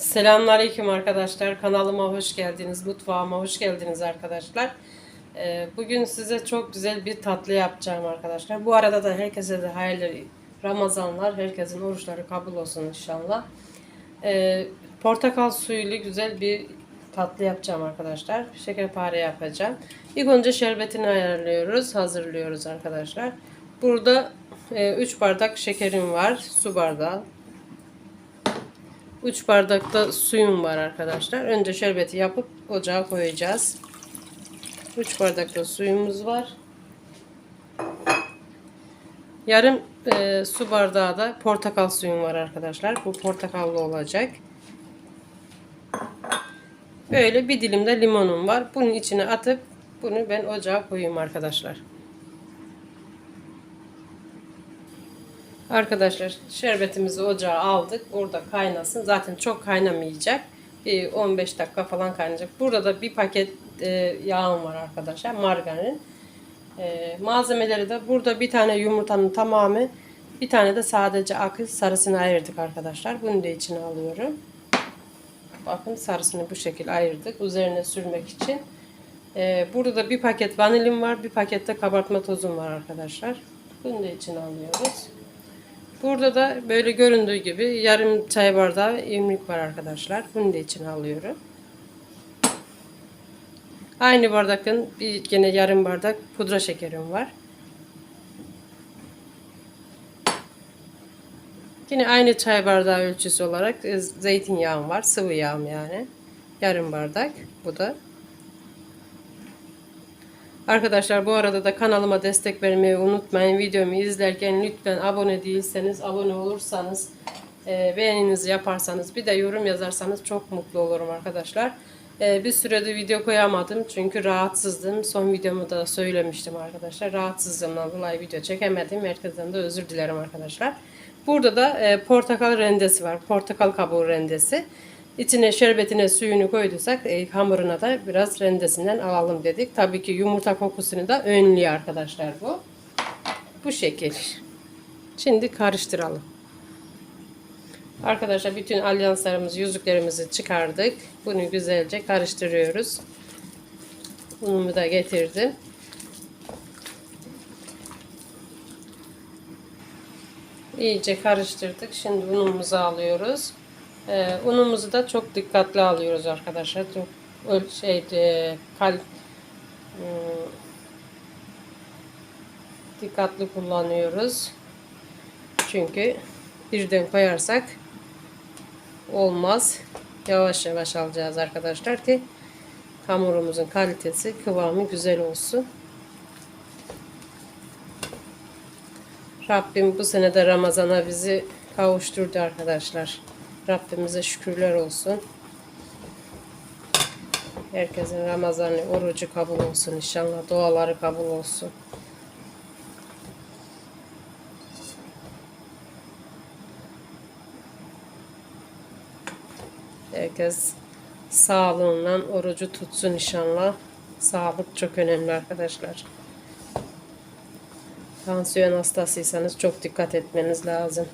Selamünaleyküm arkadaşlar. Kanalıma hoş geldiniz. Mutfağıma hoş geldiniz arkadaşlar. Ee, Bugün size çok güzel bir tatlı yapacağım arkadaşlar. Bu arada da herkese de hayırlı Ramazanlar. Herkesin oruçları kabul olsun inşallah. Ee, Portakal suyuyla güzel bir tatlı yapacağım arkadaşlar. Şekerpare yapacağım. İlk önce şerbetini ayarlıyoruz. Hazırlıyoruz arkadaşlar. Burada 3 bardak şekerim var. Su bardağı. 3 bardak da suyum var arkadaşlar. Önce şerbeti yapıp ocağa koyacağız. 3 bardak da suyumuz var. Yarım e, su bardağı da portakal suyum var arkadaşlar. Bu portakallı olacak. Böyle bir dilim de limonum var. Bunun içine atıp bunu ben ocağa koyayım arkadaşlar. Arkadaşlar şerbetimizi ocağa aldık. Orada kaynasın. Zaten çok kaynamayacak. Bir 15 dakika falan kaynayacak. Burada da bir paket e, yağım var arkadaşlar. Margarin. E, malzemeleri de burada bir tane yumurtanın tamamı bir tane de sadece akı sarısını ayırdık arkadaşlar. Bunu da içine alıyorum. Bakın sarısını bu şekilde ayırdık. Üzerine sürmek için. E, burada da bir paket vanilim var. Bir pakette kabartma tozum var arkadaşlar. Bunu da içine alıyoruz. Burada da böyle göründüğü gibi yarım çay bardağı irmik var arkadaşlar. Bunu da içine alıyorum. Aynı bardaktan bir gene yarım bardak pudra şekerim var. Yine aynı çay bardağı ölçüsü olarak e, zeytinyağım var. Sıvı yağım yani. Yarım bardak. Bu da. Arkadaşlar bu arada da kanalıma destek vermeyi unutmayın. Videomu izlerken lütfen abone değilseniz abone olursanız e, beğeninizi yaparsanız bir de yorum yazarsanız çok mutlu olurum arkadaşlar. E, bir sürede video koyamadım çünkü rahatsızdım. Son videomu da söylemiştim arkadaşlar. Rahatsızlığımdan dolayı video çekemedim. Herkesten de özür dilerim arkadaşlar. Burada da e, portakal rendesi var. Portakal kabuğu rendesi. İçine şerbetine suyunu koyduysak e, hamuruna da biraz rendesinden alalım dedik. Tabii ki yumurta kokusunu da önlüyor arkadaşlar bu. Bu şekil. Şimdi karıştıralım. Arkadaşlar bütün alyanslarımızı, yüzüklerimizi çıkardık. Bunu güzelce karıştırıyoruz. Unumu da getirdim. İyice karıştırdık. Şimdi unumuzu alıyoruz. Ee, unumuzu da çok dikkatli alıyoruz arkadaşlar. Çok şey e, kal hmm, dikkatli kullanıyoruz. Çünkü birden koyarsak olmaz. Yavaş yavaş alacağız arkadaşlar ki hamurumuzun kalitesi, kıvamı güzel olsun. Rabbim bu sene de Ramazan'a bizi kavuşturdu arkadaşlar. Rabbimize şükürler olsun. Herkesin Ramazan'ı, orucu kabul olsun inşallah. Duaları kabul olsun. Herkes sağlığından orucu tutsun inşallah. Sağlık çok önemli arkadaşlar. Tansiyon hastasıysanız çok dikkat etmeniz lazım.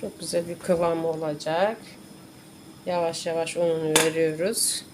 Çok güzel bir kıvam olacak. Yavaş yavaş ununu veriyoruz.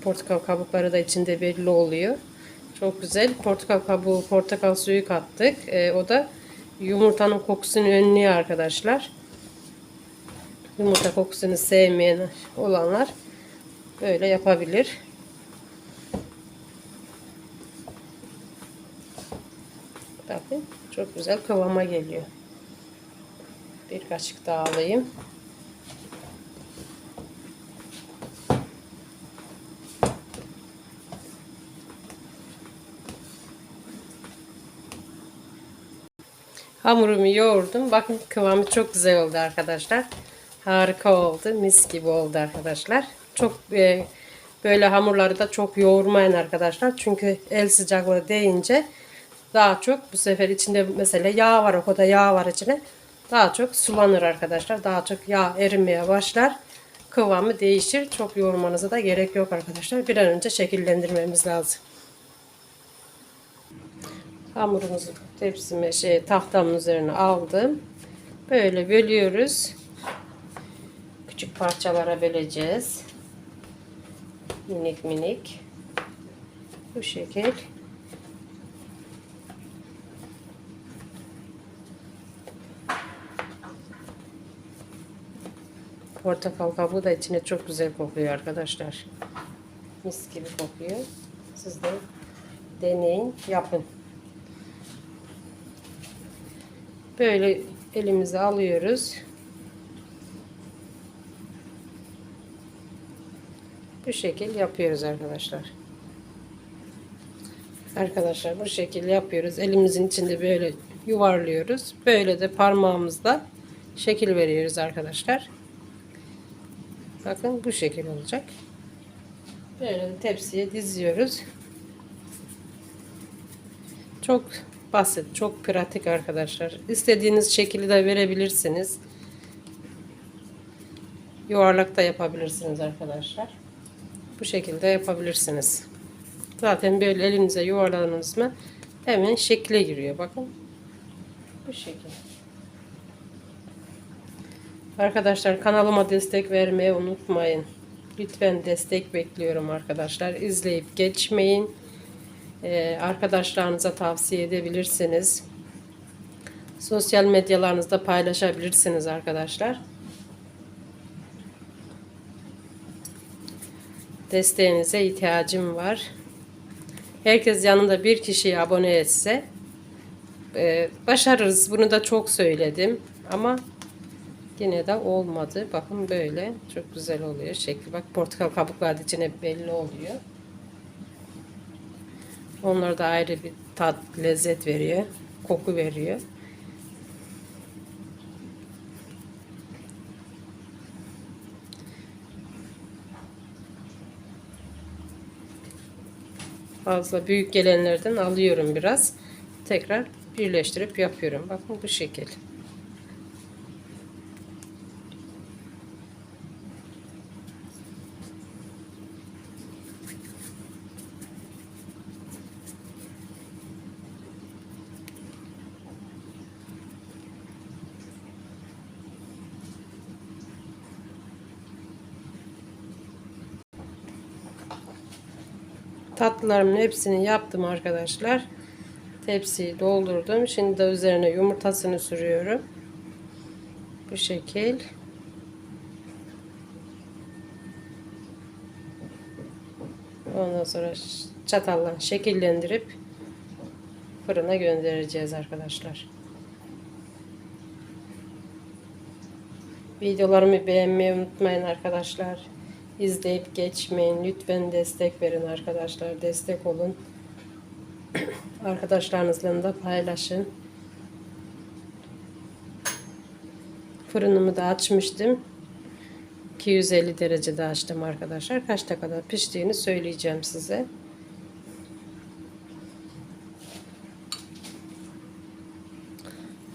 Portakal kabukları da içinde belli oluyor. Çok güzel. Portakal kabuğu, portakal suyu kattık. Ee, o da yumurtanın kokusunu önlüyor arkadaşlar. Yumurta kokusunu sevmeyen olanlar böyle yapabilir. Bakın çok güzel kıvama geliyor. Bir kaşık daha alayım. Hamurumu yoğurdum. Bakın kıvamı çok güzel oldu arkadaşlar. Harika oldu. Mis gibi oldu arkadaşlar. Çok e, böyle hamurları da çok yoğurmayın arkadaşlar. Çünkü el sıcaklığı deyince daha çok bu sefer içinde mesela yağ var o kadar yağ var içine. daha çok sulanır arkadaşlar. Daha çok yağ erimeye başlar. Kıvamı değişir. Çok yoğurmanıza da gerek yok arkadaşlar. Bir an önce şekillendirmemiz lazım. Hamurumuzu tepsime şey tahtamın üzerine aldım. Böyle bölüyoruz. Küçük parçalara böleceğiz. Minik minik. Bu şekil. Portakal kabuğu da içine çok güzel kokuyor arkadaşlar. Mis gibi kokuyor. Siz de deneyin, yapın. Böyle elimize alıyoruz. Bu şekil yapıyoruz arkadaşlar. Arkadaşlar bu şekil yapıyoruz. Elimizin içinde böyle yuvarlıyoruz. Böyle de parmağımızla şekil veriyoruz arkadaşlar. Bakın bu şekil olacak. Böyle tepsiye diziyoruz. Çok basit, çok pratik arkadaşlar. İstediğiniz şekilde de verebilirsiniz. Yuvarlak da yapabilirsiniz arkadaşlar. Bu şekilde yapabilirsiniz. Zaten böyle elinize yuvarladınız mı hemen şekle giriyor. Bakın. Bu şekilde. Arkadaşlar kanalıma destek vermeyi unutmayın. Lütfen destek bekliyorum arkadaşlar. İzleyip geçmeyin. Ee, arkadaşlarınıza tavsiye edebilirsiniz. Sosyal medyalarınızda paylaşabilirsiniz arkadaşlar. Desteğinize ihtiyacım var. Herkes yanında bir kişiyi abone etse e, başarırız. Bunu da çok söyledim. Ama Yine de olmadı. Bakın böyle. Çok güzel oluyor şekli. Bak portakal kabukları içine belli oluyor. Onlar da ayrı bir tat, lezzet veriyor. Koku veriyor. Fazla büyük gelenlerden alıyorum biraz. Tekrar birleştirip yapıyorum. Bakın bu şekil. Tatlılarımın hepsini yaptım arkadaşlar. Tepsiyi doldurdum. Şimdi de üzerine yumurtasını sürüyorum. Bu şekil. Ondan sonra çatalla şekillendirip fırına göndereceğiz arkadaşlar. Videolarımı beğenmeyi unutmayın arkadaşlar. İzleyip geçmeyin. Lütfen destek verin arkadaşlar. Destek olun. Arkadaşlarınızla da paylaşın. Fırınımı da açmıştım. 250 derecede açtım arkadaşlar. Kaç dakikada piştiğini söyleyeceğim size.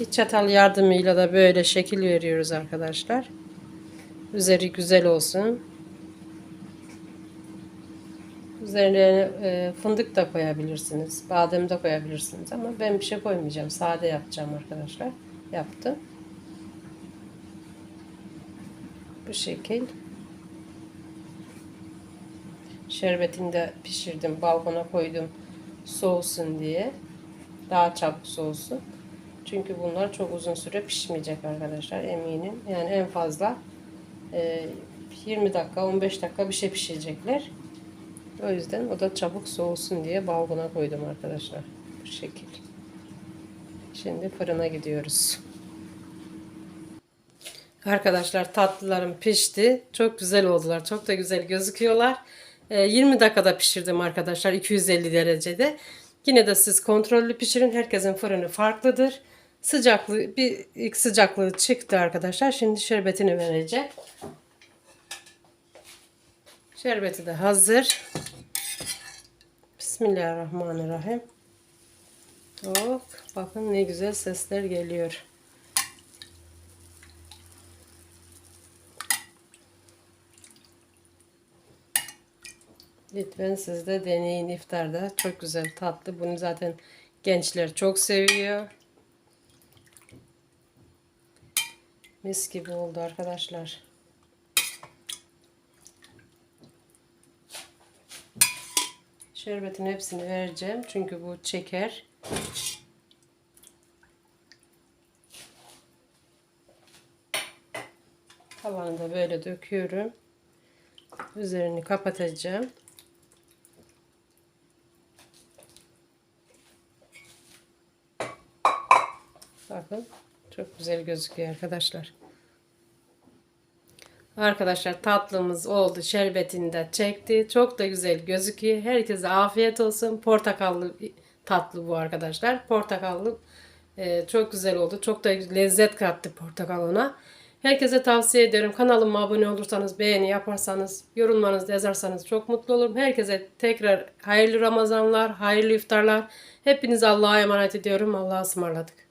Bir çatal yardımıyla da böyle şekil veriyoruz arkadaşlar. Üzeri güzel olsun. Üzerine e, fındık da koyabilirsiniz. Badem de koyabilirsiniz ama ben bir şey koymayacağım. Sade yapacağım arkadaşlar. Yaptım. Bu şekil. Şerbetini de pişirdim. Balkona koydum. Soğusun diye. Daha çabuk soğusun. Çünkü bunlar çok uzun süre pişmeyecek arkadaşlar eminim. Yani en fazla e, 20 dakika 15 dakika bir şey pişirecekler. O yüzden o da çabuk soğusun diye balkona koydum arkadaşlar. Bu şekil. Şimdi fırına gidiyoruz. Arkadaşlar tatlılarım pişti. Çok güzel oldular. Çok da güzel gözüküyorlar. 20 dakikada pişirdim arkadaşlar 250 derecede. Yine de siz kontrollü pişirin. Herkesin fırını farklıdır. Sıcaklığı bir ilk sıcaklığı çıktı arkadaşlar. Şimdi şerbetini vereceğim. Şerbeti de hazır. Bismillahirrahmanirrahim. Oh, bakın ne güzel sesler geliyor. Lütfen siz de deneyin iftarda. Çok güzel tatlı. Bunu zaten gençler çok seviyor. Mis gibi oldu arkadaşlar. Şerbetin hepsini vereceğim. Çünkü bu çeker. Tavanı da böyle döküyorum. Üzerini kapatacağım. Bakın çok güzel gözüküyor arkadaşlar. Arkadaşlar tatlımız oldu. Şerbetini de çekti. Çok da güzel gözüküyor. Herkese afiyet olsun. Portakallı tatlı bu arkadaşlar. Portakallı e, çok güzel oldu. Çok da lezzet kattı portakal ona. Herkese tavsiye ederim. Kanalıma abone olursanız, beğeni yaparsanız, yorumlarınızı yazarsanız çok mutlu olurum. Herkese tekrar hayırlı Ramazanlar, hayırlı iftarlar. Hepinizi Allah'a emanet ediyorum. Allah'a ısmarladık.